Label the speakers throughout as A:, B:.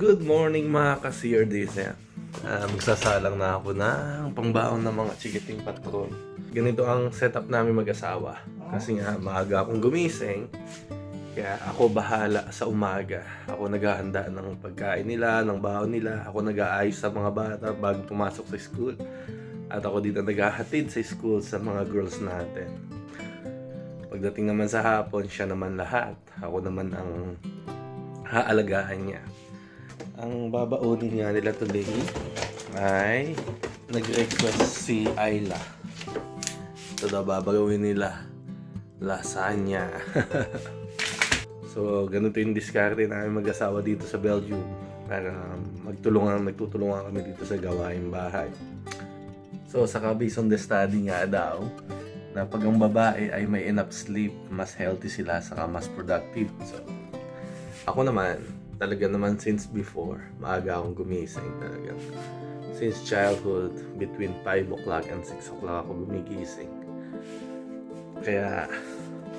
A: Good morning mga ka-CRDs yan. Ah, magsasalang na ako ng pangbaon ng mga chikiting patron. Ganito ang setup namin mag-asawa. Kasi nga maaga akong gumising. Kaya ako bahala sa umaga. Ako naghahanda ng pagkain nila, ng baon nila. Ako nag-aayos sa mga bata bago pumasok sa school. At ako dito naghahatid sa school sa mga girls natin. Pagdating naman sa hapon, siya naman lahat. Ako naman ang haalagaan niya. Ang babaunin nga nila today ay nag-request si Ayla. Ito daw babagawin nila lasagna. so, ganito yung diskarte namin mag-asawa dito sa Belgium para magtulungan, magtutulungan kami dito sa gawaing bahay. So, sa based on the study nga daw, na pag ang babae ay may enough sleep, mas healthy sila, saka mas productive. So, ako naman, talaga naman since before, maaga akong gumising talaga. Since childhood, between 5 o'clock and 6 o'clock ako gumigising. Kaya,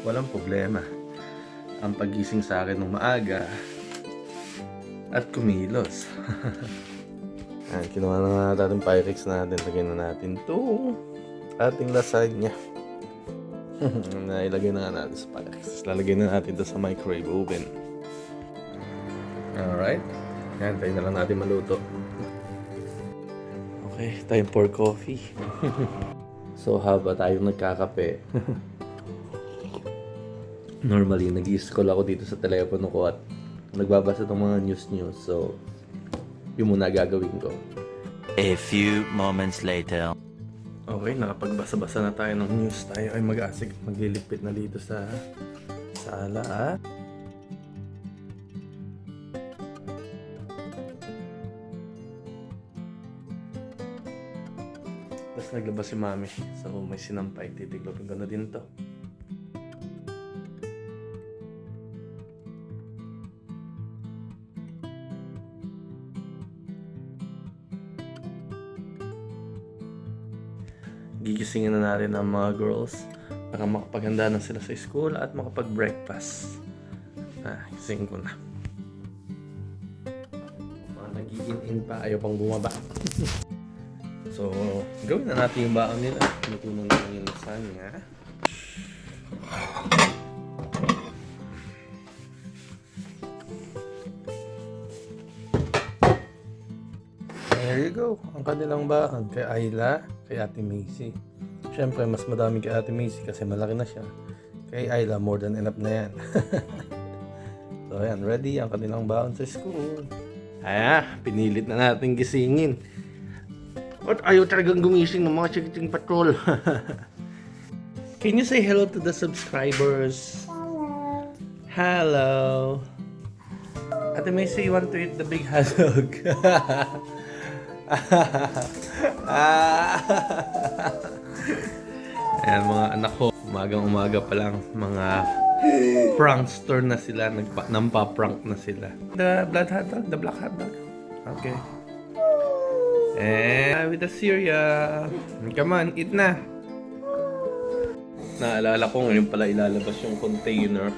A: walang problema. Ang pagising sa akin ng maaga at kumilos. Ayan, kinuha na nga natin Pyrex natin. Lagyan na natin itong ating lasagna. na ilagay na nga natin sa Pyrex. Lalagay na natin ito sa microwave oven. Alright. Yan, tayo na lang natin maluto. Okay, time for coffee. so, haba tayong nagkakape. Normally, nag-scroll ako dito sa telepono ko at nagbabasa ng mga news-news. So, yun muna gagawin ko.
B: A few moments later.
A: Okay, nakapagbasa-basa na tayo ng news. Tayo ay mag-asig, maglilipit na dito sa sala at Tapos naglabas si mami. So may sinampay. Titiklopin ko na din to. gigisingin na natin ang mga girls para makapaghanda na sila sa school at makapag-breakfast. Ah, gisingin ko na. Mga nag-in pa, ayaw pang bumaba. so, gawin na natin yung baon nila. Lutunan na yung lasagna. There you go. Ang kanilang baon. Kay Ayla, kay Ate Macy. Siyempre, mas madami kay Ate Macy kasi malaki na siya. Kay Ayla, more than enough na yan. so, ayan. Ready ang kanilang baon sa school. Aya, pinilit na natin gisingin. At ayaw talagang gumising ng mga chikiting patrol. Can you say hello to the subscribers? Hello. Ate Macy, you want to eat the big hot dog? Ayan mga anak ko, umagang umaga pa lang, mga prankster na sila, nagpa, nampa-prank na sila. The blood hot dog, the black hot dog. Okay. And with the Syria. Come on, eat na. Naalala ko ngayon pala ilalabas yung container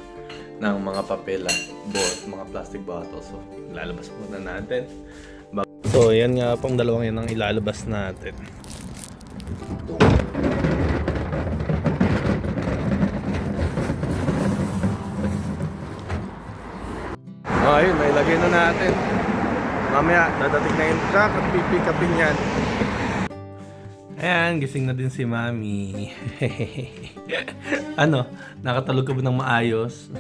A: ng mga papel at bot, mga plastic bottles. So, ilalabas muna natin. So, yan nga pong dalawang yan ang ilalabas natin. Oh, ayun, nailagay na natin. Mamaya, dadating na yung truck at pipikapin yan. Ayan, gising na din si Mami. ano, nakatalog ka ba ng maayos?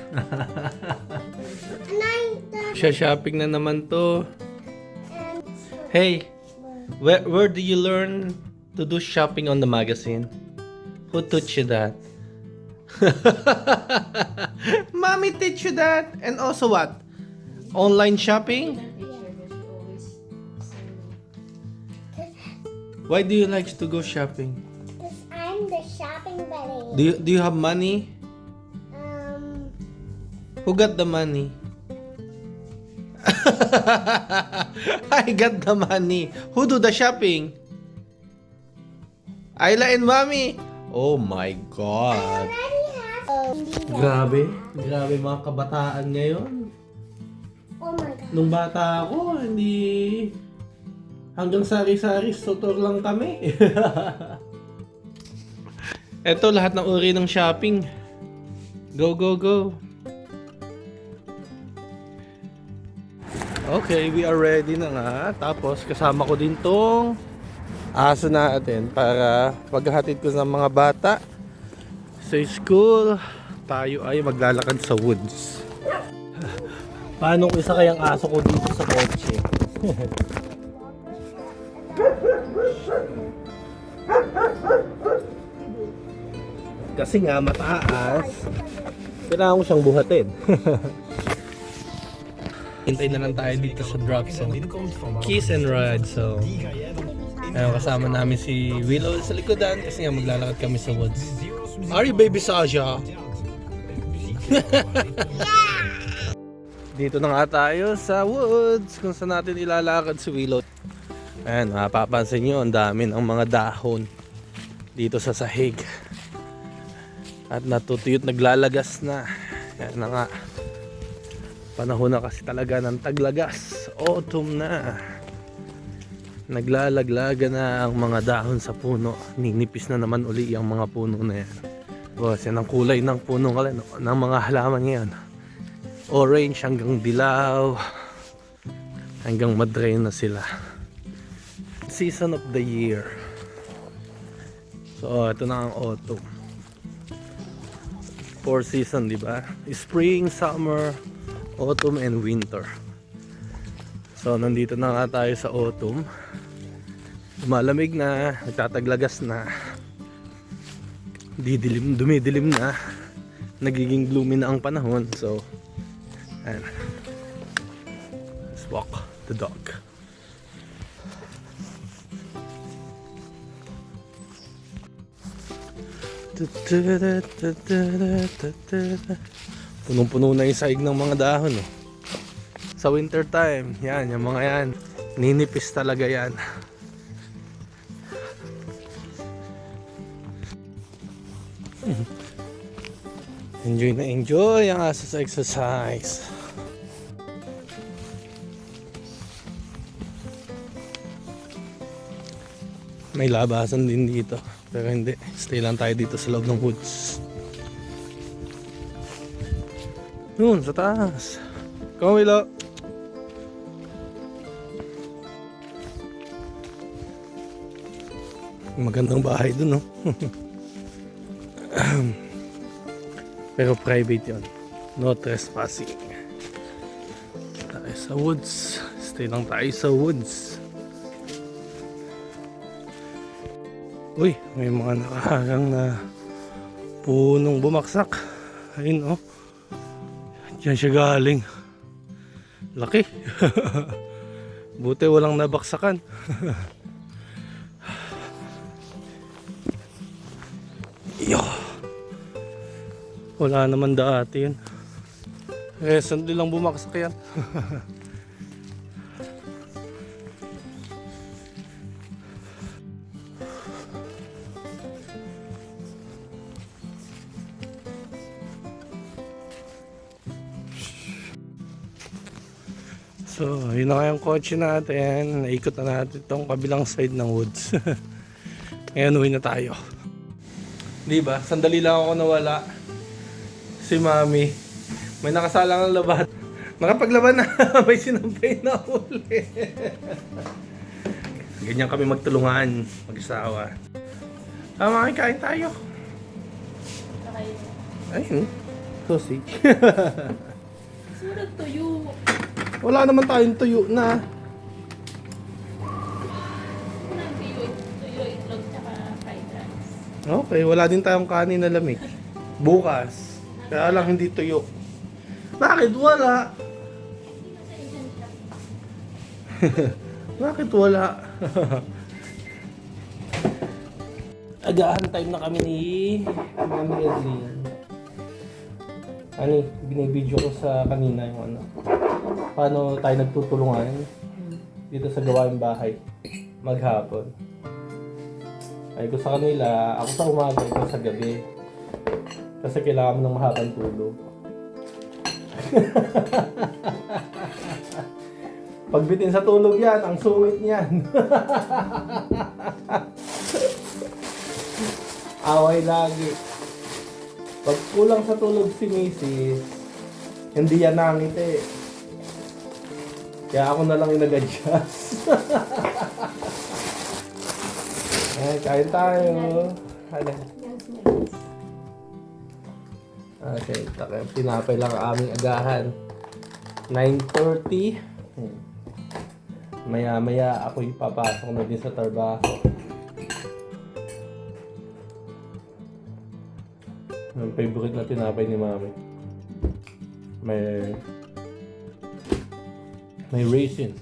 A: Siya shopping na naman to. Hey, where, where do you learn to do shopping on the magazine? Who taught you that? Mommy teach you that? And also what? Online shopping? Why do you like to go shopping?
C: Because I'm the shopping buddy.
A: Do you, do you have money?
C: Um,
A: Who got the money? I got the money. Who do the shopping? Ayla and Mommy. Oh my God. Grabe. Grabe mga kabataan ngayon.
C: oh my god.
A: Nung bata ako, hindi... Hanggang sari-sari store lang kami. Ito lahat ng uri ng shopping. Go, go, go. Okay, we are ready na nga. Tapos kasama ko din tong aso natin para paghahatid ko ng mga bata sa school. Tayo ay maglalakad sa woods. Paano kung isa kayang aso ko dito sa kotse? Kasi nga mataas. Kailangan ko siyang buhatin. Hintay na lang tayo dito sa drop zone. Kiss and ride. So, ayun, kasama namin si Willow sa likodan kasi nga maglalakad kami sa woods. Are you baby Sasha? Dito na nga tayo sa woods kung saan natin ilalakad si Willow. Ayan, mapapansin nyo, ang dami ng mga dahon dito sa sahig. At natutuyot, naglalagas na. Ayan na nga. Panahon na kasi talaga ng taglagas. Autumn na. Naglalaglaga na ang mga dahon sa puno. Ninipis na naman uli ang mga puno na yan. Yan ang kulay ng puno ng, mga halaman ngayon. Orange hanggang dilaw. Hanggang madray na sila. Season of the year. So, ito na ang autumn. Four season, di ba? Spring, summer, autumn, and winter. So, nandito na nga tayo sa autumn. Lumalamig na, nagtataglagas na. Didilim, dumidilim na. Nagiging gloomy na ang panahon. So, ayan. Let's walk the dog. Punong-puno na yung saig ng mga dahon. Oh. Sa winter time, yan, yung mga yan. Ninipis talaga yan. enjoy na enjoy ang asa sa exercise. May labasan din dito. Pero hindi. Stay lang tayo dito sa loob ng woods. Yun, sa taas. Come, Willow. Magandang bahay dun, no? Pero private yon. No trespassing. Tayo sa woods. Stay lang tayo sa woods. Uy, may mga nakaharang na punong bumaksak. Ayun, oh. Diyan siya galing. Laki. Buti walang nabaksakan. Yo. Wala naman dati yun. Recently lang bumaksak yan. So, yun na nga yung kotse natin. Naikot na natin itong kabilang side ng woods. Ngayon, uwi na tayo. Di ba? Sandali lang ako nawala. Si Mami. May nakasalang ng labat. Nakapaglaban na. May sinampay na uli. Ganyan kami magtulungan. Mag-isawa. Tama, kain tayo. Ayun. Sausage.
D: Surat tuyo.
A: Wala naman tayong tuyo na. Okay, wala din tayong kanin na lamig. Bukas. Kaya lang hindi tuyo. Bakit wala? Bakit wala? Agahan time na kami ni Mami Adrian. Ano, binibidyo ko sa kanina yung ano. Paano tayo nagtutulungan dito sa gawaing bahay maghapon. Ay ko sa kanila, ako sa umaga, ikaw sa gabi. Kasi kailangan mo ng mahabang tulog. Pagbitin sa tulog yan, ang sungit niyan. Away lagi. Pag kulang sa tulog si Mrs., hindi yan nangiti. Kaya ako na lang yung nag-adjust. eh, kain tayo.
D: Yes.
A: Okay, taka, tinapay lang ang aming agahan. 9.30. Hmm. Maya-maya ako ipapasok na din sa trabaho. Ang favorite na tinapay ni Mami. May... May raisin.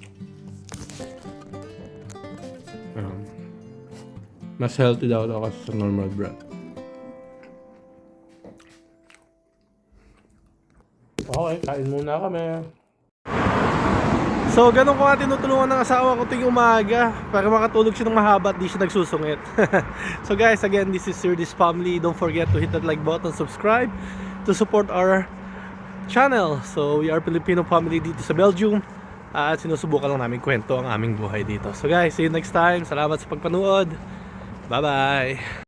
A: Um, mas healthy daw daw kasi sa normal bread. Okay, kain muna kami. So, ganun ko nga tinutulungan ng asawa ko tuwing umaga para makatulog siya ng mahaba at di siya nagsusungit. so guys, again, this is Sir This Family. Don't forget to hit that like button, subscribe to support our channel. So, we are Filipino family dito sa Belgium at sinusubukan lang namin kwento ang aming buhay dito. So guys, see you next time. Salamat sa pagpanood. Bye-bye!